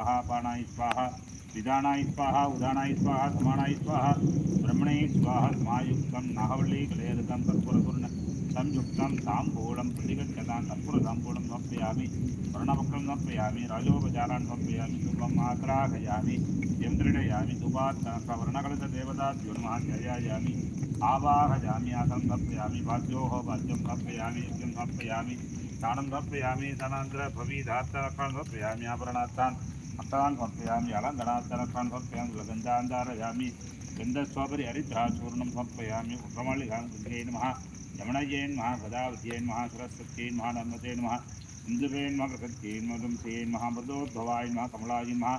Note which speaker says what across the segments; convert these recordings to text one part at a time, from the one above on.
Speaker 1: पाणाय स्वाहा विधानाय स्वाहा उदानाय स्वाहा समानाय स्वाहा ब्रह्मणे स्वाहा समायुक्तं नाहवल्ली कलयदकं कर्पूरपूर्ण संयुक्तं ताम्बूलं प्रतिगच्छतां कर्पूरताम्बूलं समर्पयामि वर्णवक्रं समर्पयामि, राजोपचारान् समर्पयामि धूपम् आग्राहयामि यन्त्रिणयामि धूपात् वर्णकलशदेवताभ्यो नमः ध्यायामि आवाहयामि, आसनं समर्पयामि, वाद्योः वाद्यं समर्पयामि, यज्ञं समर्पयामि, स्नानं समर्पयामि स्नानान्तरभविधार्थरक्षणं समर्पयामि, आभरणार्थान् हस्तान् समर्पयामि अलङ्कणार्थरक्षणं समर्पयामि सुगन्धान् धारयामि गन्धस्वपरि हरिद्राचूर्णं समर्पयामि उत्तमलिकां विद्यै नमः यमणये नमः गदावत्यै नमः सरस्वत्यै नमः नर्मदे नमः सिन्धुवे नमः प्रकृत्यै नमः दुंसे नमः मृदोद्भवाय नमः कमलाय नमः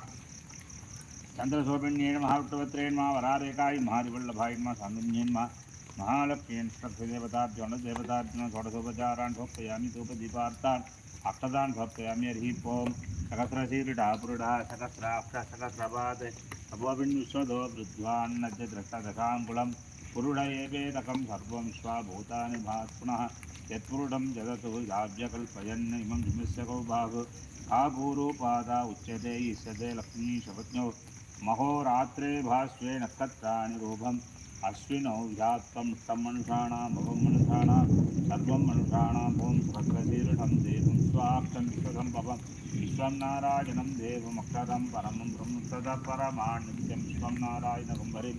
Speaker 1: चन्द्रशोभिन्ये नमः वृत्तवत्रे नमः वरारेकाय महारिवल्लभाय नमः सान्दिन्ये नमः महालक्ष्मीन् देवताभ्यो न देवताभ्यो षोडशोपचारान् समर्पयामि धूपदीपार्थान् अक्षतान् समर्पयामि हरिः ओम् सहस्रशीरिडा पुरुडा सहस्राक्ष सहस्रपात् अभोविन्विश्वदो वृद्ध्वान्नद्य द्रष्टदशाङ्कुलं पुरुड एवेदकं सर्वं विश्वाभूतानि भात् पुनः यत्पुरुडं जगतु इमं जिमिष्यकौ बाहु आभूरूपादा उच्यते इष्यते लक्ष्मी शपत्न्यौ महोरात्रे भास्वे नक्षत्राणि रूपम् అశ్వినౌ జాత్వం సమ్మనుషాణం భవమనుషాణం సర్వం మనుషాణం భవం సహస్రశీర్షం దేవం స్వాక్షం విశ్వసం భవం విశ్వం నారాయణం దేవమక్షరం పరమం బ్రహ్మ సద పరమాణిత్యం స్వం నారాయణ కుంభరి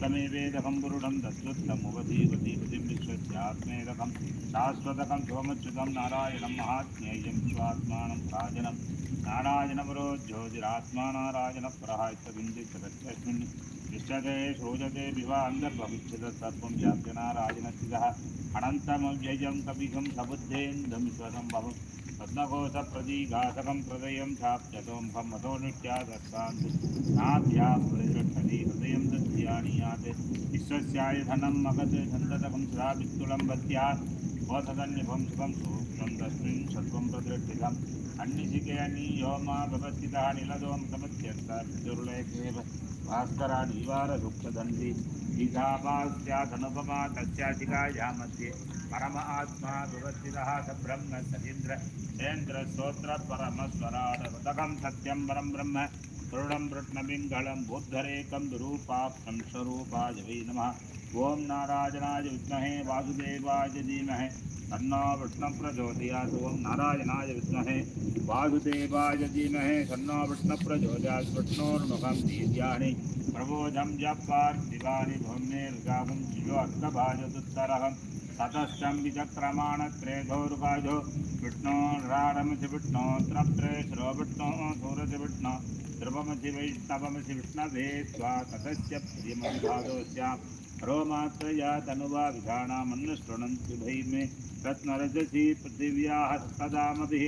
Speaker 1: తమే వేదకం పురుడం దత్తుత్తముపదీపదీపతిం విశ్వత్యాత్మేదకం శాశ్వతకం సోమచ్యుతం నారాయణం మహాత్మేయం స్వాత్మానం రాజనం నారాయణమరో జ్యోతిరాత్మా నారాయణ ప్రహాయ విందే श्रूयते विवान्तर्भविष्यत सर्वं व्याप्य नारायणस्थितः अनन्तमव्ययं कविहं सबुद्धेन्दं स्वसम्भवं पद्मकोशप्रतीघातकं हृदयं चाप्यतों हं मतो नित्यादस्तान्तु नाभ्यां प्रतिरक्षति हृदयं तद्ध्यानीयात् विश्वस्याय धनं मगध सन्ततकं सदा वित्तुलं समत्यन्तर्दुर्लेखेव भास्करानीवारदुःखदन्ति ईशापास्याधनुपमा तस्याधिकाया मध्ये परम आत्मा व्यवस्थितः स ब्रह्म सतीन्द्र हेन्द्र स्तोत्र परमस्वराडकं सत्यं परं ब्रह्म। दृढं कृष्णपिङ्गलं बुद्धरेकं दुरूपाक्षं स्वरूपाय वै नमः। ॐ नारायणाय विद्महे वासुदेवाय धीमहि। तन्नो विष्णु प्रचोदयात् ॐ नारायणाय विद्महे। वासुदेवाय धीमहि तन्नो विष्णु प्रचोदयात् विष्णोर्मुखं दीर्याणि प्रबोधं जपार्थिवानि भौम्येर्गावं शिवोऽर्थभाजदुत्तरहं ततश्चं विचक्रमाणत्रेधोर्गाजो विष्णोराडमसि विष्णो त्रप्त्रेश्रो विष्णो ध्रुवमसि वैष्णवमसि विष्णवे स्वा ततस्य प्रियमविभागोऽस्याम् रोमात्रया तनुवा विधानामन्नशृणन्ति भै मे रत्नरजसि पृथिव्याः सदामभिः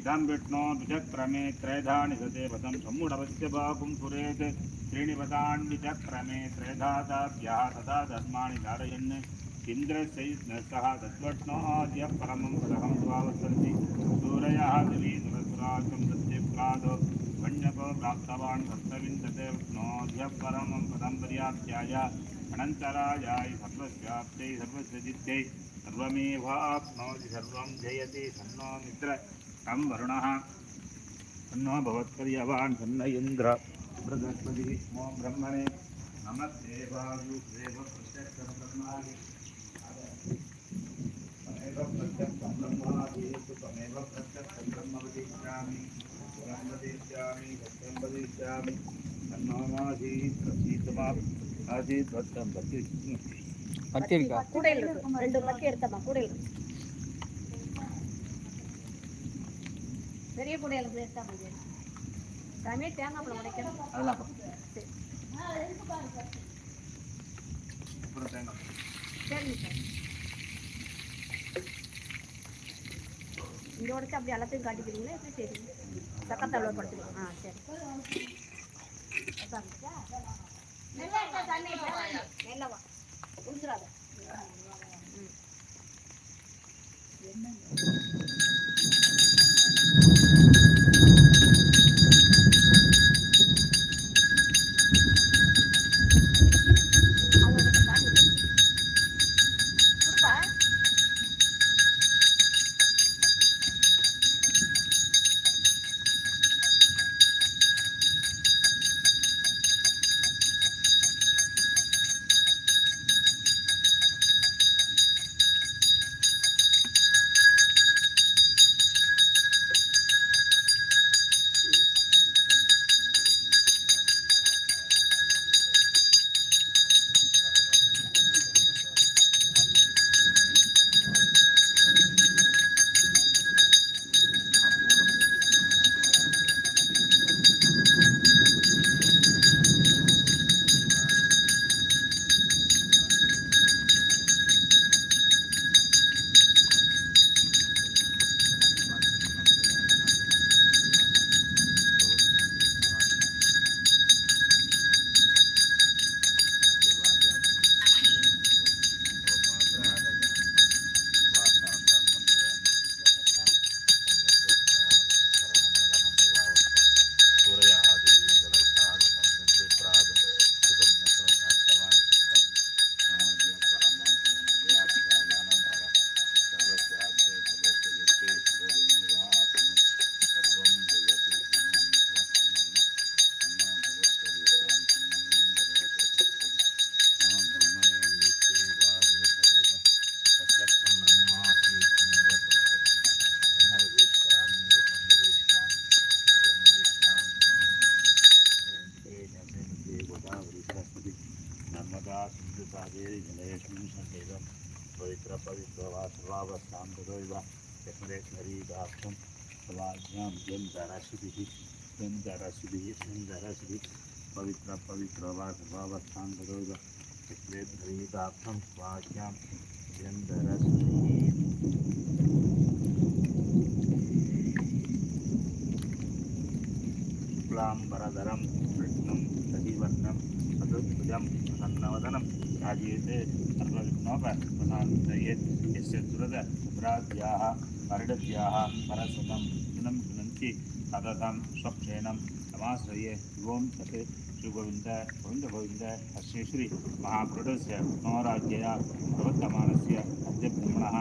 Speaker 1: इदं विष्णो द्विचक्रमे त्रैधानि सते पदं सम्मूढवस्य बाहुं सुरेत् त्रीणि पदान्विचक्रमे त्रैधादाभ्यः तथा धर्माणि धारयन् इन्द्रस्य सह तद्वट्नोऽद्य परमं पदकं स्वावसन्ति सूरयः दिवि सुरसुराजं सत्यप्रादो वन्यको प्राप्तवान् सप्तविंशते विष्णोऽद्य परमं पदं पर्याप्त्याय अनन्तरायाय सर्वस्याप्त्यै सर्वस्य जित्यै सर्वमेवाप्नोति सर्वं जयति, सन्नो मित्र, तं वरुणः। सन्नो भवत्पर्यवान्, सन्न इन्द्र। बृहस्पतिः ॐ ब्रह्मणे। नमस्ते वायुदेव प्रत्यक्षं ब्रह्मादि त्वमेव प्रत्यक्षं ब्रह्मादि त्वमेव प्रत्यक्षं ब्रह्म वदिष्यामि। सत्यं वदिष्यामि तन्नोमासीत् प्रसीतमा ஆசீத் பத்தம் பத்து
Speaker 2: பத்தி இருக்கா
Speaker 3: கூடையில் இருக்கு? ரெண்டு பத்தி எடுத்தமா கூடையில் இருக்கு. பெரிய கூடையில் இருந்து எடுத்தா முடியும் சாமி தேங்காய் பழம் உடைக்கணும்.
Speaker 1: அதெல்லாம்
Speaker 3: சரி.
Speaker 1: அப்புறம் தேங்காய்
Speaker 3: சரிங்க சார் இங்கே உடச்சு அப்படி எல்லாத்தையும் காட்டிக்கிறீங்களா எப்படி சரி? சக்கத்தளவு படுத்துக்கலாம் ஆ சரி.
Speaker 1: என்ன दरसिभिः पवित्र पवित्र वा सर्वावस्थां तथैव यस्मरेश्वरी दाक्षं स्वाज्ञां यं दरसिभिः शुक्लाम्बरधरं कृष्णं दधिवर्णं चतुर्भुजं प्रसन्नवदनं ध्यायेते सर्वविघ्नोपशान्तयेत् यस्य गुणं गुणन्ति सततं स्वक्षेणं समाश्रये ओं तत् श्रीगोविन्द गोविन्द गोविन्द अस्य श्री नवराज्यया प्रवर्तमानस्य अद्य ब्रह्मणः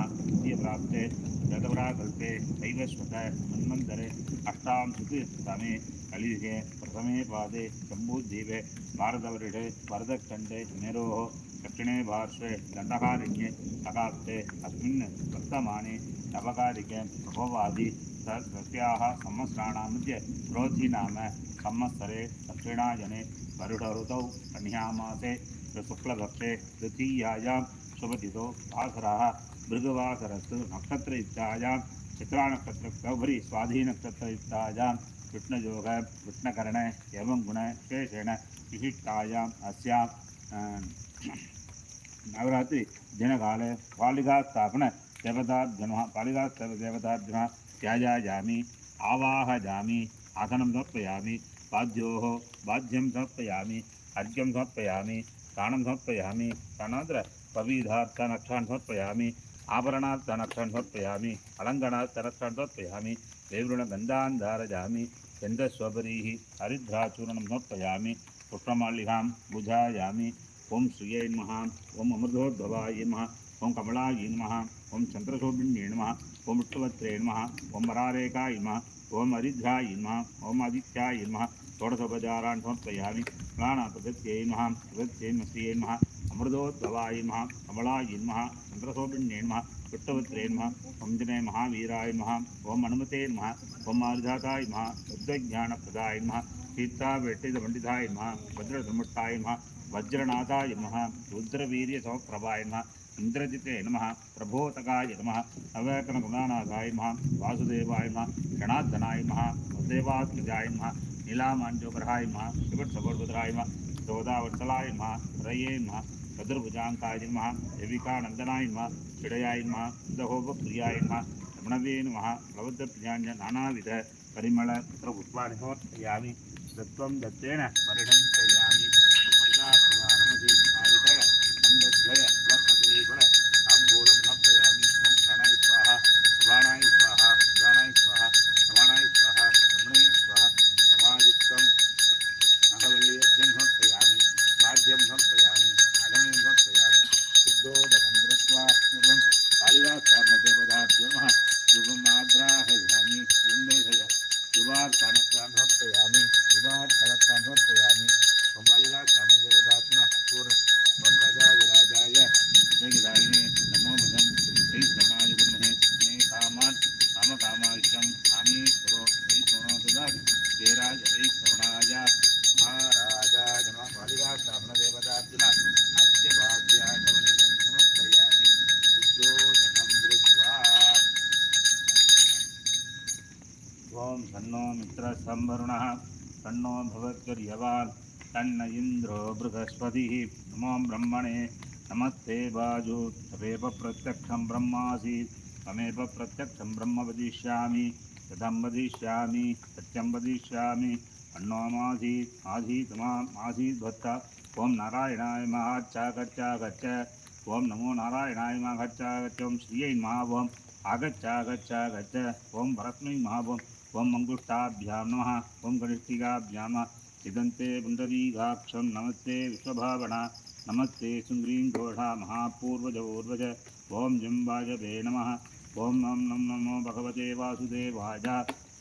Speaker 1: प्राप्ते गतवराकल्पे दैवस्वत मन्वन्तरे अष्टांशतमे कलियुगे प्रथमे पादे जम्बूद्वीपे भारतवर्षे भरतखण्डे मेरोः दक्षिणे पार्श्वे दण्डकारण्ये अकाप्ते अस्मिन् वर्तमाने नवकारिके तस्याः संवत्सराणां मध्ये क्रोधी नाम संवत्सरे दक्षिणाजने वरुढऋतौ कन्यामासे शुक्लपक्षे तृतीयायां शुभतिथौ वासरः भृगवासरस्तु नक्षत्रयुक्तायां चित्रानक्षत्र गौरी स्वाधीनक्षत्रयुक्तायां कृष्णयोग कृष्णकर्ण एवं गुण विशेषेण विशिष्टायाम् अस्यां नवरात्रि दिनकाले पालिकास्थापन देवताभ्यमः पालिकादेवताभ्यमः त्याजायामि, आवाहयामि, आसनं समर्पयामि, वाद्योः वाद्यं समर्पयामि, अर्घ्यं समर्पयामि स्नानं समर्पयामि स्नानानन्तर पविधार्थनक्षान् समर्पयामि आभरणार्थनक्षान् समर्पयामि अलङ्कणार्थनक्षान् समर्पयामि देवृणगन्धान् धारयामि चन्दस्वपरीः हरिद्राचूर्णं समर्पयामि पुष्पमालिकां बुधायामि ॐ श्रियै ॐ अमृतोद्भवाय नमः ॐ कमलायै नमः ॐ चन्द्रशोभिन्ये नमः ॐ विष्णुवत्रे नमः ॐ वरारेकाय नमः ॐ हरिद्राय नमः ॐ आदित्याय नमः षोडशोपचारान् समर्पयामि प्राणपदत्यै नमः पदत्यै श्रियै नमः अमृतोद्भवाय नमः कमलाय नमः चन्द्रशोभिन्ये नमः विष्णुवत्रे नमः ॐ जने महावीराय नमः ॐ हनुमते नमः ॐ आर्धाताय नमः बुद्धज्ञानप्रदाय नमः सीतावेट्टितपण्डिताय नमः भद्रसमुट्टाय नमः वज्रनाथाय नमः रुद्रवीर्यसमप्रभाय नमः इन्द्रजिते नमः, प्रभोतकाय नम नमः अवैकनगुणानाथाय नमः, वासुदेवाय नमः गणार्दनाय नमः वसुदेवात्मजाय नमः नीलामाञ्जोग्रहाय नमः शिवट्सगोद्भद्राय नमः दोदावत्सलाय नमः, रये नमः, चतुर्भुजाङ्काय नमः, देविकानन्दनाय नमः चिडयाय नमः दहोपप्रियाय नमः, रमणवे नमः प्लवद्दप्रियाञ्च नानाविध पुष्पाणि समर्पयामि दत्त्वं दत्तेन परिणं चयामि मृदात्मानमसि आयुधय खण्डद्वय तन्न इन्द्रो बृहस्पतिः नमो ब्रह्मणे नमस्ते बाजु तमेव प्रत्यक्षं ब्रह्मासीत् तमेव प्रत्यक्षं ब्रह्म वदिष्यामि कथं वदिष्यामि, सत्यं वदिष्यामि। अन्नोमासीत् आसीत् माम् आसीत् भक्त। ॐ नारायणाय महाच्चागच्चागच्छ ॐ नमो नारायणाय महागच्चागच्छ ॐ श्रियै महावम् आगच्चागच्चागच्छ ॐ भरत्मै महावम् ॐ मङ्गुष्ठाभ्यां नमः। ॐ गणिष्ठिकाभ्यां इदन्ते पुण्डरीकाक्षं नमस्ते विश्वभावना, नमस्ते सुङ्ग्रीं घोषा महापूर्वजपूर्वज ॐ जम्बाजवे नमः ॐ नम नम नमो भगवते वासुदेवाय,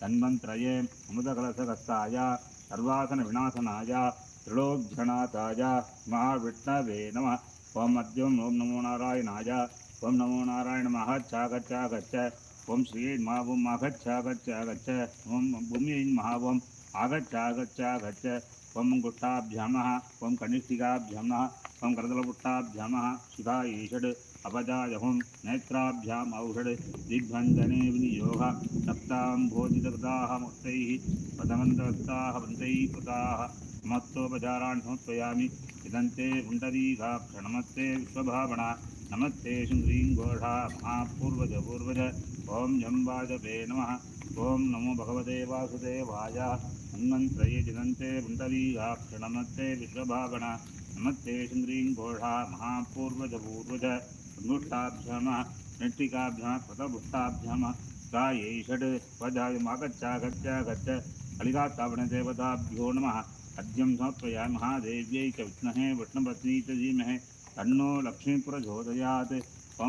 Speaker 1: तन्मन्त्रये अमृतकलशकस्ताय सर्वासनविनाशनाय त्रिलोकजनाथाय महाविष्णवे नमः ॐ मद्यं ॐ नमो नारायणाय ॐ नमो नारायण महाच्छागच्छागच्छ ॐ श्रियै महावं आगच्छागच्छागच्छ ॐ भूम्यै आगच्छागच्छागच्छ। ॐ गुष्ठाभ्यां नः ॐ कनिष्ठिकाभ्यां नः त्वं करतलपुट्टाभ्यामः सुधा ईषड् अपजायहुं, नेत्राभ्याम् औषड् दिग्भञ्जने विनियोगः सप्ताम्भोजितकृताः मुक्तैः पदमन्तवस्ताः पन्तैः कृताः नमस्तोपचाराणि समर्पयामि नमस्ते विश्वभावना, नमस्ते शृङ्ग्रीं घोषा महापूर्वज पूर्वज ॐ जम्बाजपे नमः। ॐ नमो भगवते वासुदेवाय। हन्मन्त्रये पुण्डरीकाक्ष नमस्ते विश्वभावना नमस्ते शृङ्ग्रीं घोषा महापूर्वज पूर्वज सङ्गुष्ठाभ्यामः नृष्टिकाभ्यामः कृतभुष्टाभ्यामः गायै षड् स्वजायमागच्छागच्छागच्छ कलिकात्तावणदेवताभ्यो नमः। अद्यं समर्पयामि महादेव्यै च विष्णहे विष्णुपत्नी च धीमहे तन्नो लक्ष्मीप्रचोदयात्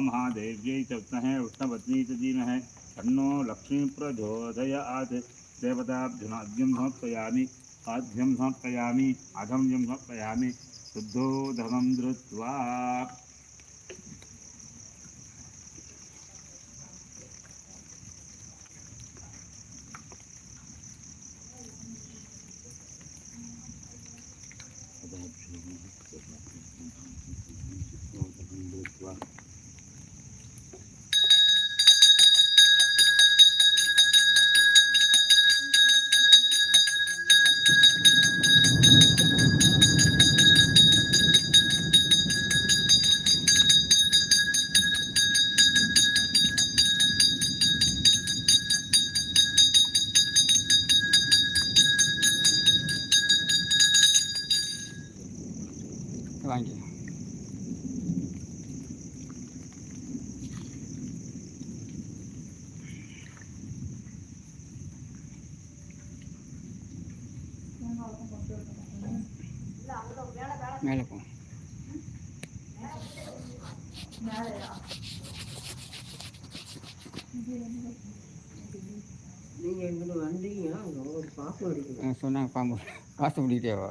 Speaker 1: महादेव्यै च विष्णहे विष्णुपत्नी च धीमहे तन्नो लक्ष्मीप्रचोदयात् देवताभ्युनाद्यं समर्पयामि आद्यं समर्पयामि आधम्यं समर्पयामि शुद्धोदकं धृत्वा
Speaker 2: வாங்கி. மேலே போ.
Speaker 4: நீங்கள் எங்கிட்ட வந்தீங்கன்னா ஒரு
Speaker 2: பாம்பு சொன்னாங்க பாம்பு. காசு முடிக்கிட்டேவா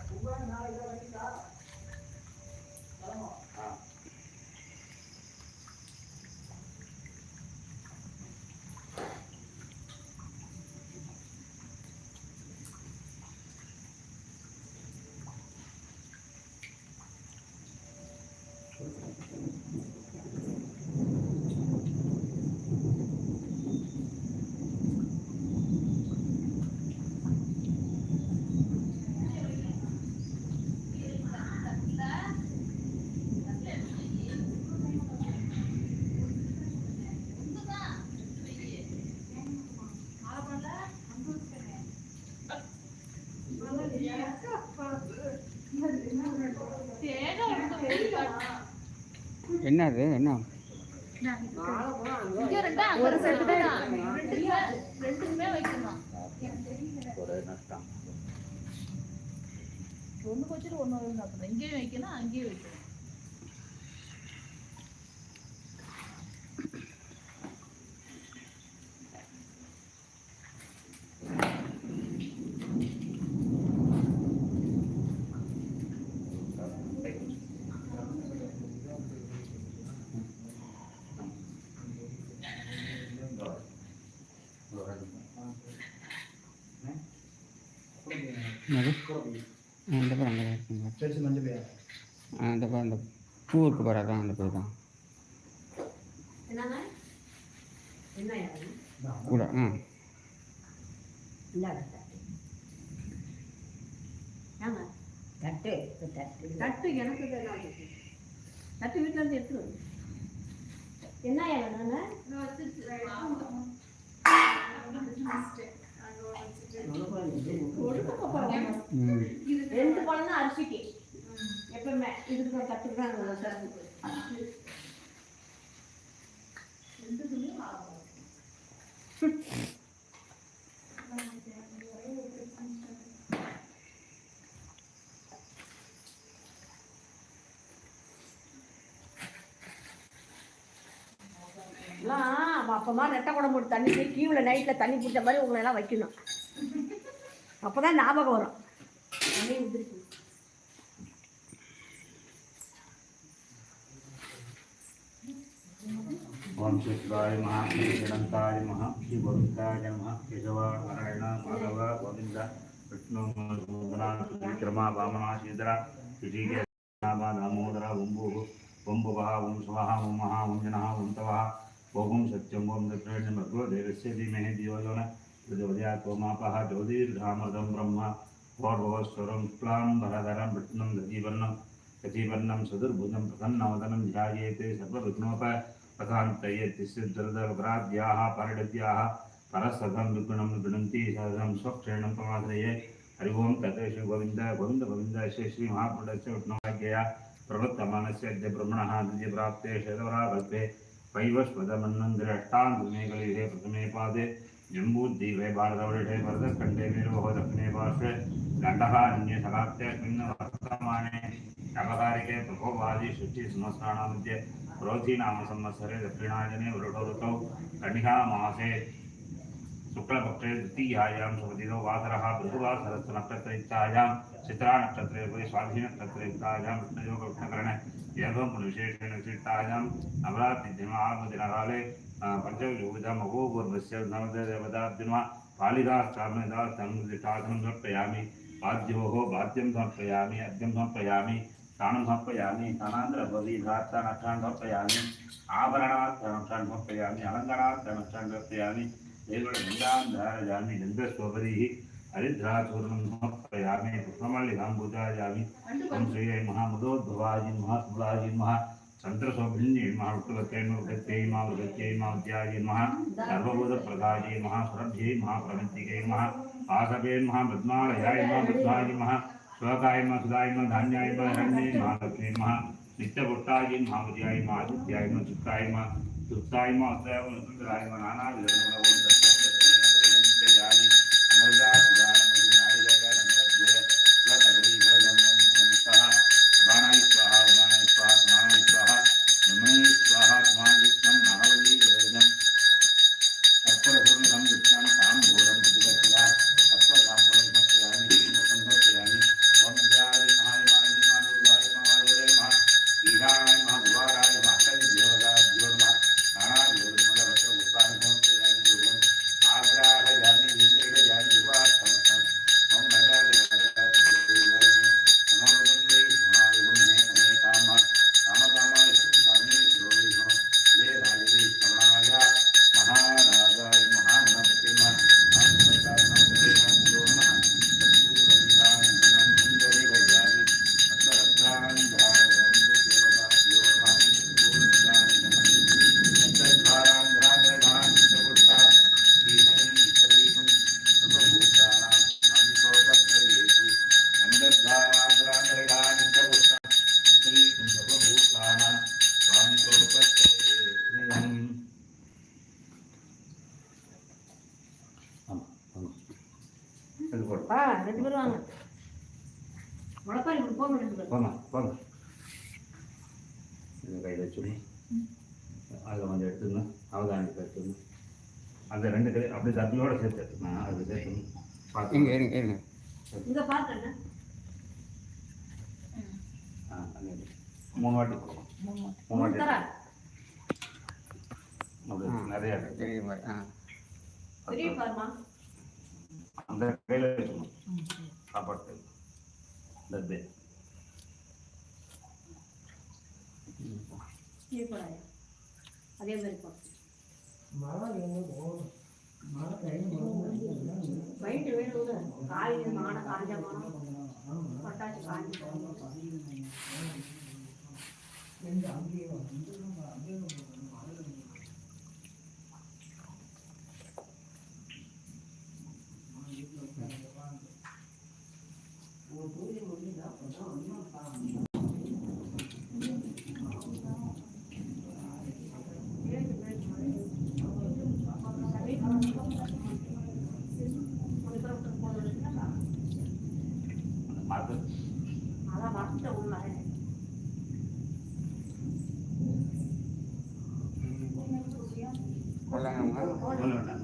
Speaker 2: என்ன? அது என்ன
Speaker 3: ஒரு செட்டு தான் ரெண்டுமே வைக்கணும்? ஒரே நஷ்டம் ஒன்று வச்சுட்டு ஒன்று அங்கேயும் வைக்கணும்
Speaker 2: அங்கேயும் வைக்கணும். பூ இருக்கு பாரு அதான் அந்த பூ தான்.
Speaker 4: என்னங்க? என்ன
Speaker 2: கூட
Speaker 4: ஆமா தட்டு. தட்டு தட்டு. எனக்கு தட்டு வீட்டில் இருந்து எடுத்துரு என்ன
Speaker 2: ம்.
Speaker 4: ரெண்டு பழம் அரிசிக்கு. எப்பவுமே இதுக்கு தான் தட்டுக்கிறாங்க எல்லாம் அப்பமா ரெட்டை குடம் போட்டு தண்ணி போய் கீவில் நைட்டில் தண்ணி பிடிச்ச மாதிரி உங்களை எல்லாம் வைக்கணும். அப்போ தான் ஞாபகம் வரும்.
Speaker 1: ओम नमः श्रीजनन्ताय नमः श्रीवरुद्धाय केशवा नारायण माधव, गोविन्द, विष्णु विक्रमा वामना, श्रीधरा ऋषिकेशा दामोदर वम्बुः वम्बुवः वंशवः ओं ओं देवस्य ब्रह्म ओर्भवस्वरं प्लाम्बरधरं विष्णुं दधीवर्णं दधीवर्णं सदुर्भुजं, प्रसन्नवदनं ध्यायेते प्रधान्तये तिस्यद्रदपराध्याः परिडद्याः, परसदं विगुणं विगुणन्ति सहजं स्वक्षेणं प्रमादये। हरि ओं तत् श्री गोविन्द गोविन्द श्री श्री महापुरुषस्य विष्णुभाग्यया प्रवृत्तमानस्य अद्य ब्रह्मणः द्वितीयप्राप्ते शतवराभद्रे वैवस्वतमन्वन्दिरष्टाङ्गुमेकलिहे प्रथमे पादे। जम्बूद्वीपे भारतवर्षे भरतखण्डे मेरुः दक्षिणे पार्श्वे दण्डः अन्यशलाब्देऽस्मिन् वर्तमाने व्यापकारिके प्रभोवादि शुचिसंवत्सराणां मध्ये क्रोधीनाम संवत्सरे दक्षिणायने वृषो ऋतौ कन्निकामासे शुक्लपक्षे द्वितीयायां सुमतिनो वासरः भृगुवासरस्नक्षत्रयुक्तायां चित्रानक्षत्रे उपरि स्वाधीनक्षत्रयुक्तायां विष्णुयोगविष्णकरणे एवं पुनर्विशेषेण विशिष्टायां, नवरात्रिदिनात्मदिनकाले पञ्चविधमगोपूर्वस्य नवदेवताब्दिनः पालिकास्थापनिदास्थानं समर्पयामि, वाद्योः वाद्यं समर्पयामि, अद्यं समर्पयामि स्नानं समर्पयामि स्नानान्तरभवीधार्थानक्षान् समर्पयामि आभरणार्थानक्षान् समर्पयामि अलङ्कारार्थानक्षान् समर्पयामि देवगन्धां धारयामि गन्धस्वपरिः हरिद्राचूर्णं समर्पयामि पुष्पमल्लिकां पूजयामि ॐ श्रीयै महामुदोद्भवाय नमः विद्यायै नमः सर्वभूतप्रदायै नमः सुरभ्यै सुधायम स्वकाय नमः सुधाय नमः धान्याय नमः हिरण्ये नमः लक्ष्मी नमः नित्यपुट्टाय नमः विद्याय नमः आदित्याय नमः அது கத்தியோட சேர்த்து நான் அது சேர்த்து பார்த்து
Speaker 2: இருங்க இருங்க இருங்க.
Speaker 4: இங்கே
Speaker 1: மூணு வாட்டி மூணு வாட்டி. நிறைய
Speaker 2: பெரிய மாதிரி
Speaker 1: அந்த கையில் வச்சுக்கணும். சாப்பாடு
Speaker 4: அதே மாதிரி வயிற்று வேணும் காலையில் மான காஞ்ச மானம் பட்டாச்சு காஞ்சி.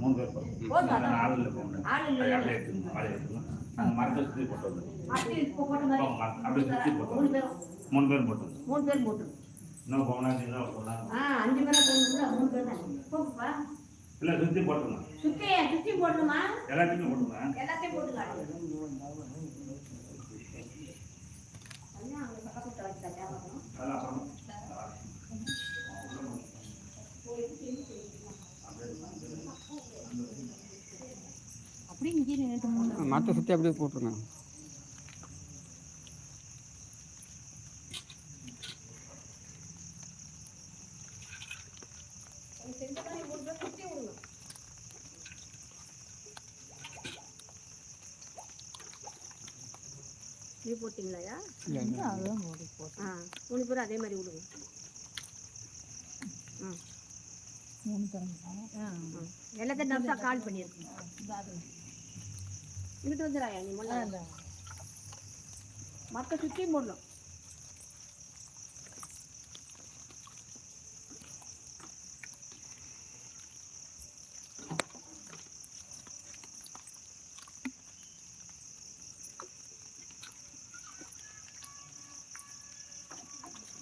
Speaker 1: மூணு பேர். போகிறோம்
Speaker 4: ஆள்
Speaker 1: எடுத்துக்கணும் நாங்கள் மரத்தை சுற்றி போட்டு வந்துடுவோம் அப்படியே சுற்றி போட்டு
Speaker 4: மூணு
Speaker 1: பேர் போட்டு
Speaker 4: மூணு பேர் போட்டு
Speaker 1: இன்னும் போனா இன்னும்
Speaker 4: போனா அஞ்சு பேர் மூணு பேர்
Speaker 1: இல்லை சுற்றி போட்டுருமா
Speaker 4: சுற்றி சுற்றி போடணுமா?
Speaker 1: எல்லாத்தையுமே போட்டுருமா
Speaker 4: எல்லாத்தையும் போட்டுக்கலாம்
Speaker 1: அதெல்லாம்
Speaker 3: அப்படியே இங்கே
Speaker 2: மரத்தை சுற்றி அப்படியே போட்டுருங்க.
Speaker 4: இது போட்டிங்களாயா?
Speaker 3: அதெல்லாம் மூடி போட்டு
Speaker 4: அதே மாதிரி விடுங்க.
Speaker 3: மூணு பேரும்.
Speaker 4: ஆ எல்லாத்தையும் கால் பண்ணியிருக்கோம் இங்கிட்டு வந்துடாயா நீ முன்ன மற்ற சுற்றியும் போடணும்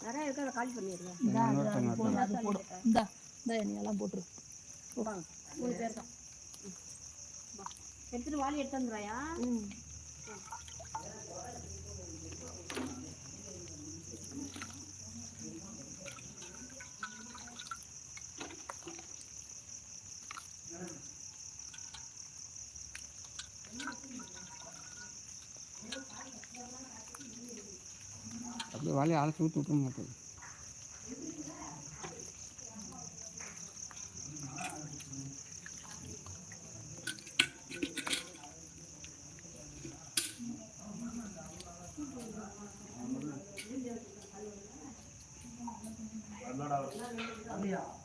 Speaker 4: நிறைய இருக்கு அதை காலி பண்ணிடுறேன்
Speaker 3: இந்தா இந்த எண்ணெயெல்லாம் போட்டுரு
Speaker 4: மூணு பேர் தான். எடுத்துட்டு வாளி எடுத்து வந்துடுவாயா
Speaker 2: அப்படியே வாழை அழைச்சி ஊற்றி
Speaker 4: விட்டுற மாட்டேன் 没
Speaker 3: 有。